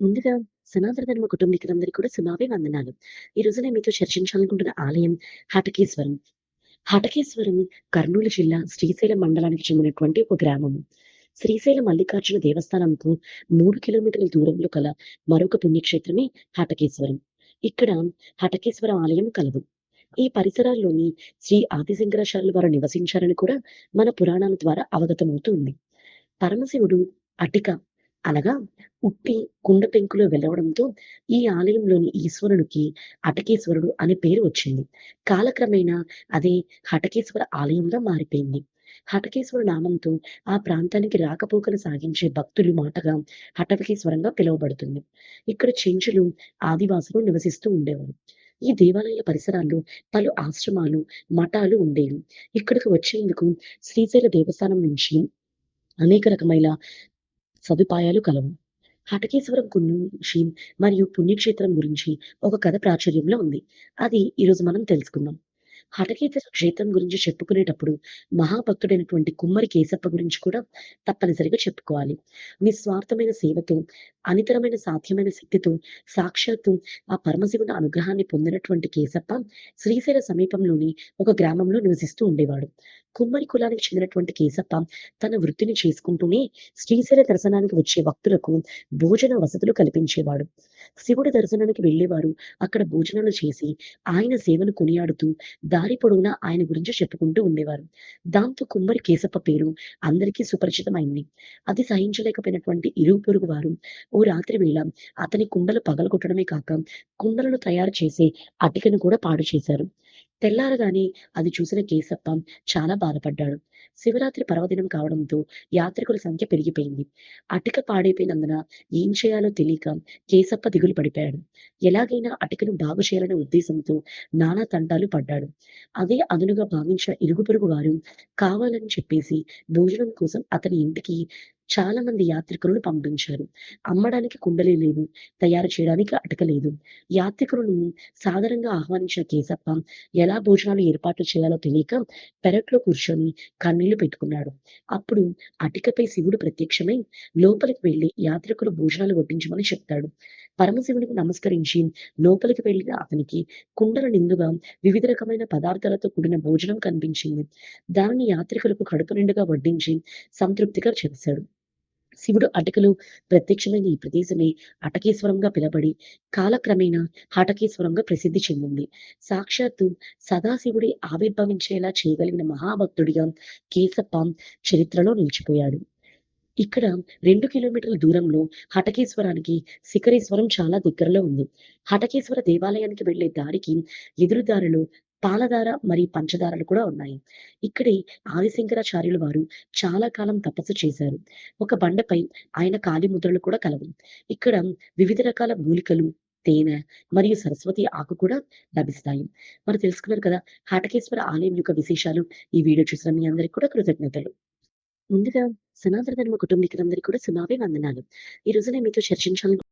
ముందుగా సనాతన ధర్మ కుటుంబీకులందరికీ కూడా సునావే వందనాలు. ఈ రోజు నేను మీతో చర్చించాలనుకుంటున్న ఆలయం హటకేశ్వరం. హటకేశ్వరం కర్నూలు జిల్లా శ్రీశైలం మండలానికి చెందినటువంటి ఒక గ్రామము. శ్రీశైల మల్లికార్జున దేవస్థానంకు మూడు కిలోమీటర్ల దూరంలో కల మరొక పుణ్యక్షేత్రమే హటకేశ్వరం. ఇక్కడ హటకేశ్వర ఆలయం కలదు. ఈ పరిసరాల్లోని శ్రీ ఆదిశంకరాచార్యులు వారు నివసించారని కూడా మన పురాణాల ద్వారా అవగతమవుతూ ఉంది. పరమశివుడు అటిక అనగా ఉట్టి కుండ పెంకులో వెలవడంతో ఈ ఆలయంలోని ఈశ్వరునికి అటకేశ్వరుడు అనే పేరు వచ్చింది. కాలక్రమేణా అదే హటకేశ్వర ఆలయంగా మారిపోయింది. హటకేశ్వర నామంతో ఆ ప్రాంతానికి రాకపోకలు సాగించే భక్తులు మాటగా హటకేశ్వరంగా పిలువబడుతుంది. ఇక్కడ చెంచులు, ఆదివాసులు నివసిస్తూ ఉండేవారు. ఈ దేవాలయాల పరిసరాల్లో పలు ఆశ్రమాలు, మఠాలు ఉండేవి. ఇక్కడికి వచ్చేందుకు శ్రీశైల దేవస్థానం నుంచి అనేక రకమైన సదుపాయాలు కలవు. హటకేశ్వరం గురించి మరియు పుణ్యక్షేత్రం గురించి ఒక కథ ప్రాచుర్యంలో ఉంది. అది ఈరోజు మనం తెలుసుకుందాం. హటకేశ్వర క్షేత్రం గురించి చెప్పుకునేటప్పుడు మహాభక్తుడైనటువంటి కుమ్మరి కేశప్ప గురించి కూడా తప్పనిసరిగా చెప్పుకోవాలి. నిస్వార్థమైన సేవతో, అనితరమైన సాధ్యమైన శక్తితో సాక్షాత్తు ఆ పరమశివుని అనుగ్రహాన్ని పొందినటువంటి కేశప్ప శ్రీశైల సమీపంలోని ఒక గ్రామంలో నివసిస్తూ ఉండేవాడు. కుమ్మరి కులానికి చెందినటువంటి కేశప్ప తన వృత్తిని చేసుకుంటూనే శ్రీశైల దర్శనానికి వచ్చే భక్తులకు భోజన వసతులు కల్పించేవాడు. శివుడి దర్శనానికి వెళ్ళేవారు అక్కడ భోజనాలు చేసి ఆయన సేవను కొనియాడుతూ దారి పొడవునా ఆయన గురించి చెప్పుకుంటూ ఉండేవారు. దాంతో కుమ్మరి కేశప్ప పేరు అందరికీ సుపరిచితమైంది. అది సహించలేకపోయినటువంటి ఇరుగు పొరుగు వారు ఓ రాత్రి వేళ అతని కుండలు పగలగొట్టడమే కాక కుండలను తయారు చేసే అటికను కూడా పాడు చేశారు. తెల్లారగానే అది చూసిన కేశప్ప చాలా బాధపడ్డాడు. శివరాత్రి పర్వదినం కావడంతో యాత్రికుల సంఖ్య పెరిగిపోయింది. అటిక పాడైపోయినందున ఏం చేయాలో తెలియక కేశప్ప దిగులు పడిపోయాడు. ఎలాగైనా అటికను బాగు చేయాలనే ఉద్దేశంతో నానా తంటాలు పడ్డాడు. అదే అదునుగా భావించిన ఇరుగు పొరుగు వారు కావాలని చెప్పేసి భోజనం కోసం అతని ఇంటికి చాలా మంది యాత్రికులను పంపించారు. అమ్మడానికి కుండలే లేదు తయారు చేయడానికి అటక లేదు. యాత్రికులను సాధారణంగా ఆహ్వానించిన కేశప్ప ఎలా భోజనాలు ఏర్పాట్లు చేయాలో తెలియక పెరట్లో కూర్చొని కన్నీళ్ళు పెట్టుకున్నాడు. అప్పుడు అటికపై శివుడు ప్రత్యక్షమై లోపలికి వెళ్ళి యాత్రికులు భోజనాలు వడ్డించమని చెప్తాడు. పరమశివునికి నమస్కరించి లోపలికి వెళ్ళిన అతనికి కుండల నిండుగా వివిధ రకమైన పదార్థాలతో కూడిన భోజనం కనిపించింది. దానిని యాత్రికులకు కడుపు నిండుగా వడ్డించి సంతృప్తిగా చేశాడు. శివుడు అటికలో ప్రత్యక్షమైన ఈ ప్రదేశమే అటకేశ్వరంగా పిలబడి కాలక్రమేణా హటకేశ్వరంగా ప్రసిద్ధి చెందింది. సాక్షాత్తు సదాశివుడి ఆవిర్భవించేలా చేయగలిగిన మహాభక్తుడిగా కేశప్ప చరిత్రలో నిలిచిపోయాడు. ఇక్కడ రెండు కిలోమీటర్ల దూరంలో హటకేశ్వరానికి శిఖరేశ్వరం చాలా దగ్గరలో ఉంది. హటకేశ్వర దేవాలయానికి వెళ్ళే దారికి ఎదురుదారిలో పాలధార మరియు పంచదారలు కూడా ఉన్నాయి. ఇక్కడే ఆదిశంకరాచార్యులు వారు చాలా కాలం తపస్సు చేశారు. ఒక బండపై ఆయన కాలిముద్రలు కూడా కలవు. ఇక్కడ వివిధ రకాల మూలికలు, తేనె మరియు సరస్వతి ఆకు కూడా లభిస్తాయి. మరి తెలుసుకున్నారు కదా! హటకేశ్వర ఆలయం యొక్క విశేషాలు. ఈ వీడియో చూసిన మీ అందరికి కూడా కృతజ్ఞతలు. ముందుగా సనాతన ధర్మ కుటుంబీకులందరికీ కూడా శుభాభి వందనాలు. ఈ రోజు నేను మీతో చర్చించాలను